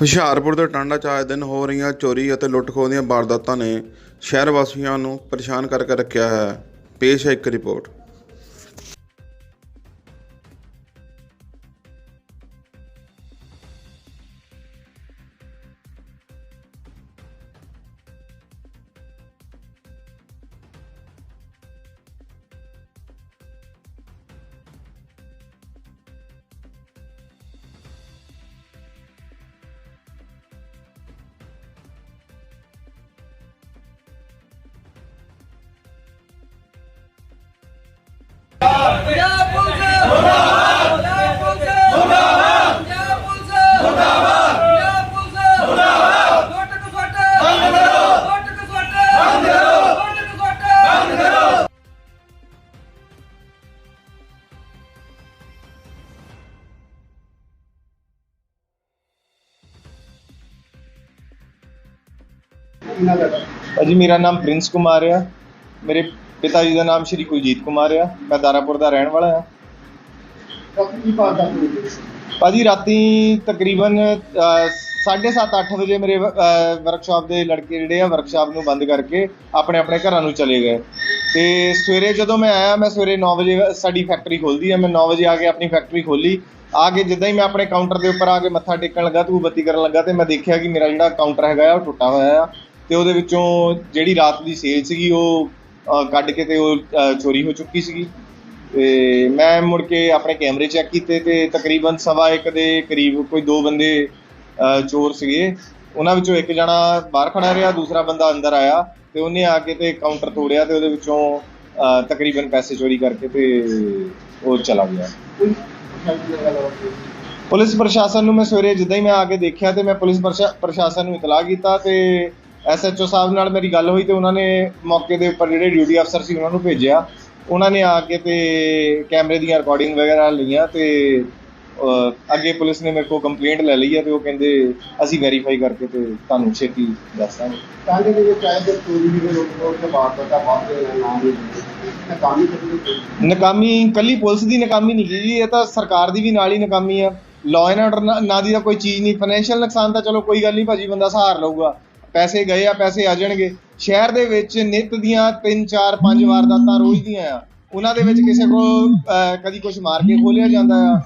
ਹੁਸ਼ਿਆਰਪੁਰ ਦੇ ਟਾਂਡਾ 'ਚ ਆਏ ਦਿਨ ਹੋ ਰਹੀਆਂ ਚੋਰੀ ਅਤੇ ਲੁੱਟ-ਖੋਹ ਦੀਆਂ ਵਾਰਦਾਤਾਂ ਨੇ ਸ਼ਹਿਰ ਵਾਸੀਆਂ ਨੂੰ ਪਰੇਸ਼ਾਨ ਕਰਕੇ ਰੱਖਿਆ ਹੈ। ਪੇਸ਼ ਹੈ ਇੱਕ ਰਿਪੋਰਟ। ਭਾਜੀ, ਮੇਰਾ ਨਾਮ ਪ੍ਰਿੰਸ ਕੁਮਾਰ ਆ। ਮੇਰੇ ਪਿਤਾ ਜੀ ਦਾ ਨਾਮ ਸ਼੍ਰੀ ਕੁਲਜੀਤ ਕੁਮਾਰ ਆ। ਮੈਂ ਦਾਰਾਪੁਰ ਦਾ ਰਹਿਣ ਵਾਲਾ ਆ। ਭਾਜੀ, ਰਾਤੀ ਤਕਰੀਬਨ 7:30 ਅੱਠ ਵਜੇ ਮੇਰੇ ਵਰਕਸ਼ਾਪ ਦੇ ਲੜਕੇ ਜਿਹੜੇ ਆ ਵਰਕਸ਼ਾਪ ਨੂੰ ਬੰਦ ਕਰਕੇ ਆਪਣੇ ਆਪਣੇ ਘਰਾਂ ਨੂੰ ਚਲੇ ਗਏ। ਤੇ ਸਵੇਰੇ ਜਦੋਂ ਮੈਂ ਆਇਆ, ਮੈਂ ਸਵੇਰੇ 9 ਵਜੇ ਸਾਡੀ ਫੈਕਟਰੀ ਖੋਲਦੀ ਆ। ਮੈਂ 9 ਵਜੇ ਆ ਕੇ ਆਪਣੀ ਫੈਕਟਰੀ ਖੋਲੀ ਆ ਕੇ ਜਿੱਦਾਂ ਹੀ ਮੈਂ ਆਪਣੇ ਕਾਊਂਟਰ ਦੇ ਉੱਪਰ ਆ ਕੇ ਮੱਥਾ ਟੇਕਣ ਲੱਗਾ ਤੂੰ ਬੱਤੀ ਕਰਨ ਲੱਗਾ ਤੇ ਮੈਂ ਦੇਖਿਆ ਕਿ ਮੇਰਾ ਜਿਹੜਾ ਕਾਊਂਟਰ ਹੈਗਾ ਆ, ਉਹ ਟੁੱਟਾ ਹੋਇਆ ਆ। ਤੇ ਉਹਦੇ ਵਿੱਚੋਂ ਜਿਹੜੀ ਰਾਤ ਦੀ ਸੇਲ ਸੀਗੀ, ਉਹ ਕੱਢ ਕੇ ਤੇ ਉਹ ਚੋਰੀ ਹੋ ਚੁੱਕੀ ਸੀਗੀ। ਤੇ ਮੈਂ ਮੁੜ ਕੇ ਆਪਣੇ ਕੈਮਰੇ ਚੈੱਕ ਕੀਤੇ ਤੇ ਤਕਰੀਬਨ ਸਵਾ ਇੱਕ ਦੇ ਕਰੀਬ ਕੋਈ ਦੋ ਬੰਦੇ ਚੋਰ ਸੀਗੇ। ਉਹਨਾਂ ਵਿੱਚੋਂ ਇੱਕ ਜਣਾ ਬਾਹਰ ਖੜਾ ਰਿਹਾ, ਦੂਸਰਾ ਬੰਦਾ ਅੰਦਰ ਆਇਆ ਤੇ ਉਹਨੇ ਆ ਕੇ ਤੇ ਕਾਊਂਟਰ ਤੋੜਿਆ ਤੇ ਉਹਦੇ ਵਿੱਚੋਂ ਤਕਰੀਬਨ ਪੈਸੇ ਚੋਰੀ ਕਰਕੇ ਤੇ ਉਹ ਚਲਾ ਗਿਆ। ਪੁਲਿਸ ਪ੍ਰਸ਼ਾਸਨ ਨੂੰ ਮੈਂ ਸਵੇਰੇ ਜਿੱਦਾਂ ਹੀ ਮੈਂ ਆ ਕੇ ਦੇਖਿਆ ਤੇ ਮੈਂ ਪੁਲਿਸ ਪ੍ਰਸ਼ਾਸਨ ਨੂੰ ਇਤਲਾਹ ਕੀਤਾ ਤੇ ਐਸਐਚਓ ਸਾਹਿਬ ਨਾਲ ਮੇਰੀ ਗੱਲ ਹੋਈ ਤੇ ਉਹਨਾਂ ਨੇ ਮੌਕੇ ਦੇ ਉੱਪਰ ਜਿਹੜੇ ਡਿਊਟੀ ਅਫਸਰ ਸੀ ਉਹਨਾਂ ਨੂੰ ਭੇਜਿਆ। ਉਹਨਾਂ ਨੇ ਆ ਕੇ ਤੇ ਕੈਮਰੇ ਦੀਆਂ ਰਿਕਾਰਡਿੰਗ ਵਗੈਰਾ ਲਈਆਂ ਤੇ ਅੱਗੇ ਪੁਲਿਸ ਨੇ ਮੇਰੇ ਕੋਲ ਕੰਪਲੇਂਟ ਲੈ ਲਈ ਹੈ ਤੇ ਉਹ ਕਹਿੰਦੇ ਅਸੀਂ ਵੈਰੀਫਾਈ ਕਰਕੇ ਤੇ ਤੁਹਾਨੂੰ ਛੇਤੀ ਦੱਸਾਂਗੇ। ਦੇ ਵਿੱਚ ਆਏ ਤੇ ਚੋਰੀ ਦੀ ਦੇ ਨਾਮ ਦੀ ਨਕਾਮੀ ਕੱਲੀ ਪੁਲਿਸ ਦੀ ਨਕਾਮੀ ਨਹੀਂ ਜੀ ਇਹ ਤਾਂ ਸਰਕਾਰ ਦੀ ਵੀ ਨਾਲ ਹੀ ਨਕਾਮੀ ਆ। ਲਾਅ ਐਂਡ ਆਰਡਰ ਨਾ ਦੀ ਤਾਂ ਕੋਈ ਚੀਜ਼ ਨਹੀਂ। ਫਾਈਨੈਂਸ਼ੀਅਲ ਨੁਕਸਾਨ ਤਾਂ ਚਲੋ ਕੋਈ ਗੱਲ ਨਹੀਂ ਭਾਜੀ ਬੰਦਾ ਸਹਾਰ ਲਊਗਾ। ਪੈਸੇ ਗਏ ਆ, ਪੈਸੇ ਆ ਜਾਣਗੇ। ਸ਼ਹਿਰ ਦੇ ਵਿੱਚ ਨਿਤ ਦੀਆਂ 3 4 5 ਵਾਰਦਾਤਾਂ ਰੋਜ਼ ਦੀਆਂ ਆ। ਉਹਨਾਂ ਦੇ ਵਿੱਚ ਕਿਸੇ ਕੋਲ ਕਦੀ ਕੁਝ ਮਾਰ ਕੇ ਖੋਲਿਆ ਜਾਂਦਾ ਆ।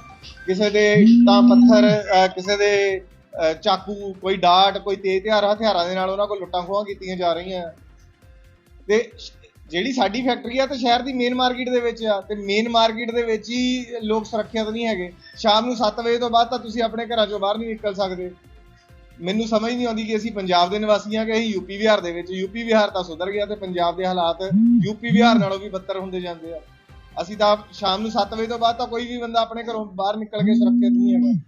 ਕਿਸੇ ਦੇ ਤਾਂ ਪੱਥਰ ਕਿਸੇ ਦੇ ਚਾਕੂ, ਕੋਈ ਡਾਟ, ਕੋਈ ਤੇਜ਼ ਹਥਿਆਰ, ਹਥਿਆਰਾਂ ਦੇ ਨਾਲ ਉਹਨਾਂ ਕੋਲ ਲੁੱਟਾਂ ਖੋਹਾਂ ਕੀਤੀਆਂ ਜਾ ਰਹੀਆਂ। ਤੇ ਜਿਹੜੀ ਸਾਡੀ ਫੈਕਟਰੀ ਆ ਤੇ ਸ਼ਹਿਰ ਦੀ ਮੇਨ ਮਾਰਕੀਟ ਦੇ ਵਿੱਚ ਆ, ਤੇ ਮੇਨ ਮਾਰਕੀਟ ਦੇ ਵਿੱਚ ਹੀ ਲੋਕ ਸੁਰੱਖਿਅਤ ਨਹੀਂ ਹੈਗੇ। ਸ਼ਾਮ ਨੂੰ 7 ਵਜੇ ਤੋਂ ਬਾਅਦ ਤਾਂ ਤੁਸੀਂ ਆਪਣੇ ਘਰਾਂ ਚੋਂ ਬਾਹਰ ਨਹੀਂ ਨਿਕਲ ਸਕਦੇ। ਮੈਨੂੰ ਸਮਝ ਨਹੀਂ ਆਉਂਦੀ ਕਿ ਅਸੀਂ ਪੰਜਾਬ ਦੇ ਨਿਵਾਸੀ ਹਾਂ ਕਿ ਅਸੀਂ ਯੂਪੀ ਵਿਹਾਰ ਦੇ ਵਿੱਚ ਯੂਪੀ ਬਿਹਾਰ ਤਾਂ ਸੁਧਰ ਗਿਆ ਤੇ ਪੰਜਾਬ ਦੇ ਹਾਲਾਤ ਯੂਪੀ ਬਿਹਾਰ ਨਾਲੋਂ ਵੀ ਬੱਤਰ ਹੁੰਦੇ ਜਾਂਦੇ ਆ। ਅਸੀਂ ਤਾਂ ਸ਼ਾਮ ਨੂੰ 7 ਵਜੇ ਤੋਂ ਬਾਅਦ ਤਾਂ ਕੋਈ ਵੀ ਬੰਦਾ ਆਪਣੇ ਘਰੋਂ ਬਾਹਰ ਨਿਕਲ ਕੇ ਸੁਰੱਖਿਅਤ ਨਹੀਂ ਹੈਗਾ।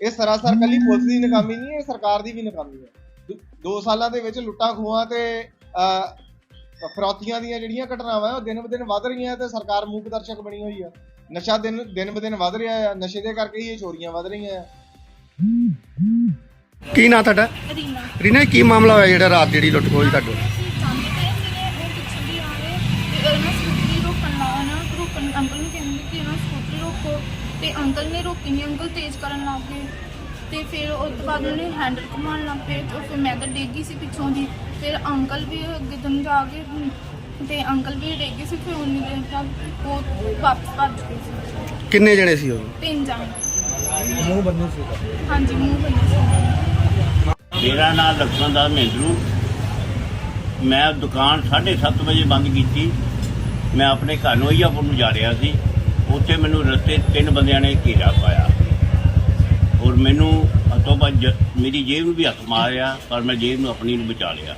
ਇਹ ਸਰਾਸਰ ਕੱਲੀ ਪੁਲਿਸ ਦੀ ਨਕਾਮੀ ਨਹੀਂ ਹੈ ਸਰਕਾਰ ਦੀ ਵੀ ਨਕਾਮੀ ਹੈ। ਦੋ- ਸਾਲਾਂ ਦੇ ਵਿੱਚ ਲੁੱਟਾਂ ਖੋਹਾਂ ਤੇ ਅਹ, ਫਰੌਤੀਆਂ ਦੀਆਂ ਜਿਹੜੀਆਂ ਘਟਨਾਵਾਂ ਉਹ ਦਿਨ ਬ ਦਿਨ ਵੱਧ ਰਹੀਆਂ ਤੇ ਸਰਕਾਰ ਮੂਕ ਦਰਸ਼ਕ ਬਣੀ ਹੋਈ ਆ। ਨਸ਼ਾ ਦਿਨ ਦਿਨ ਬ ਦਿਨ ਵੱਧ ਰਿਹਾ ਆ ਨਸ਼ੇ ਦੇ ਕਰਕੇ ਹੀ ਇਹ ਚੋਰੀਆਂ ਵੱਧ ਰਹੀਆਂ ਆ। ਕੀ ਨਾਂ ਤੁਹਾਡਾ? ਰੀਨਾ। ਰੀਨਾ ਕੀ ਮਾਮਲਾ ਹੋਇਆ ਜਿਹੜਾ ਰਾਤ ਜਿਹੜੀ ਲੁੱਟ ਖੋਹ ਹੋਈ ਤੁਹਾਡੇ ਅਸੀਂ ਚਾਹੁੰਦੇ ਪਏ ਸੀਗੇ ਉਹ ਪਿੱਛੇ ਦੀ ਆ ਰਹੇ ਤੇ ਉਹਨਾਂ ਸਕੂਟਰੀ ਰੋਕਣ ਲਾ ਉਹਨਾਂ ਰੋਕਣ ਅੰਕਲ ਨੂੰ ਕਹਿੰਦੇ ਕਿ ਉਹਨਾਂ ਸਕੂਟਰੀ ਰੋਕੋ ਤੇ ਅੰਕਲ ਨੇ ਰੋਕੀ ਨਹੀਂ ਅੰਕਲ ਤੇਜ਼ ਕਰਨ ਲੱਗ ਗਏ ਤੇ ਫਿਰ ਉਸ ਤੋਂ ਬਾਅਦ ਉਹਨੇ ਹੈਂਡਲ ਘੁਮਾਉਣ ਲੱਗ ਪਏ ਤੇ ਫਿਰ ਮੈਂ ਤਾਂ ਡੇਗੀ ਸੀ ਪਿੱਛੋਂ ਦੀ ਫਿਰ ਅੰਕਲ ਵੀ ਅੱਗੇ ਤੋਂ ਜਾ ਕੇ ਤੇ ਅੰਕਲ ਵੀ ਡੇਗੇ ਸੀ ਫਿਰ ਉਨੀ ਦੇਰ ਤੱਕ ਉਹ ਵਾਪਸ ਭੱਜ ਗਏ ਸੀ। ਕਿੰਨੇ ਜਣੇ ਸੀ ਉਹ? ਤਿੰਨ ਜਾਣੇ। ਮੂੰਹ ਬੰਨੇ ਸੀ। ਹਾਂਜੀ ਮੂੰਹ ਬੰਨੇ ਸੀ। ਮੇਰਾ ਨਾਮ ਲਖਮਣ ਦਾ ਮਹਿੰਦਰੂ। ਮੈਂ ਦੁਕਾਨ 7:30 ਵਜੇ ਬੰਦ ਕੀਤੀ। ਮੈਂ ਆਪਣੇ ਘਰ ਨੂੰ ਅਈਆਪੁਰ ਨੂੰ ਜਾ ਰਿਹਾ ਸੀ। ਉੱਥੇ ਮੈਨੂੰ ਰਸਤੇ ਤਿੰਨ ਬੰਦਿਆਂ ਨੇ ਘੇਰਾ ਪਾਇਆ। ਔਰ ਮੈਨੂੰ ਹੱਥੋਂ ਬੱਜ ਮੇਰੀ ਜੇਬ ਨੂੰ ਵੀ ਹੱਥ ਮਾਰਿਆ ਪਰ ਮੈਂ ਜੇਬ ਨੂੰ ਆਪਣੀ ਨੂੰ ਬਚਾ ਲਿਆ।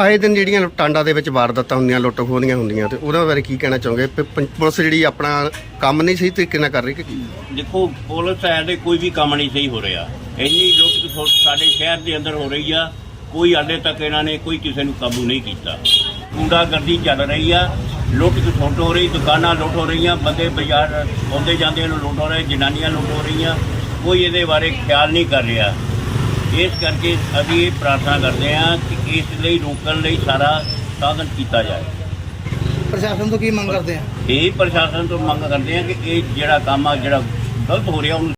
ਆਏ ਦਿਨ ਜਿਹੜੀਆਂ ਟਾਂਡਾ ਦੇ ਵਿੱਚ ਵਾਰਦਾਤਾਂ ਹੁੰਦੀਆਂ ਲੁੱਟ ਖੋਹਦੀਆਂ ਹੁੰਦੀਆਂ ਤੇ ਉਹਨਾਂ ਬਾਰੇ ਕੀ ਕਹਿਣਾ ਚਾਹੋਗੇ? ਪੁਲਿਸ ਜਿਹੜੀ ਆਪਣਾ ਕੰਮ ਨਹੀਂ ਸਹੀ ਤਰੀਕੇ ਨਾਲ ਕਰ ਰਹੀ ਕਿ ਦੇਖੋ ਪੁਲਿਸ ਹੈ ਕੋਈ ਵੀ ਕੰਮ ਨਹੀਂ ਸਹੀ ਹੋ ਰਿਹਾ। ਇੰਨੀ ਲੁੱਟ ਸਾਡੇ ਸ਼ਹਿਰ ਦੇ ਅੰਦਰ ਹੋ ਰਹੀ ਆ। ਕੋਈ ਹਾਲੇ ਤੱਕ ਇਹਨਾਂ ਨੇ ਕੋਈ ਕਿਸੇ ਨੂੰ ਕਾਬੂ ਨਹੀਂ ਕੀਤਾ। ਗੁੰਡਾਗਰਦੀ ਚੱਲ ਰਹੀ ਆ। ਲੁੱਟ ਖਸੁੱਟ ਹੋ ਰਹੀ ਦੁਕਾਨਾਂ ਲੁੱਟ ਹੋ ਰਹੀਆਂ ਬੰਦੇ ਬਾਜ਼ਾਰ ਆਉਂਦੇ ਜਾਂਦੇ ਨੂੰ ਲੁੱਟ ਹੋ ਰਹੇ ਜਨਾਨੀਆਂ ਲੁੱਟ ਹੋ ਰਹੀਆਂ। ਕੋਈ ਇਹਦੇ ਬਾਰੇ ਖਿਆਲ ਨਹੀਂ ਕਰ ਰਿਹਾ। ਇਸ ਕਰਕੇ ਅਸੀਂ ਇਹ ਪ੍ਰਾਰਥਨਾ ਕਰਦੇ ਹਾਂ ਕਿ ਇਸ ਲਈ ਰੋਕਣ ਲਈ ਸਾਰਾ ਸਾਧਨ ਕੀਤਾ ਜਾਏ। ਪ੍ਰਸ਼ਾਸਨ ਤੋਂ ਕੀ ਮੰਗ ਕਰਦੇ ਆ? ਇਹ ਪ੍ਰਸ਼ਾਸਨ ਤੋਂ ਮੰਗ ਕਰਦੇ ਹਾਂ ਕਿ ਇਹ ਜਿਹੜਾ ਕੰਮ ਆ ਜਿਹੜਾ ਗਲਤ ਹੋ ਰਿਹਾ ਉਹਨੂੰ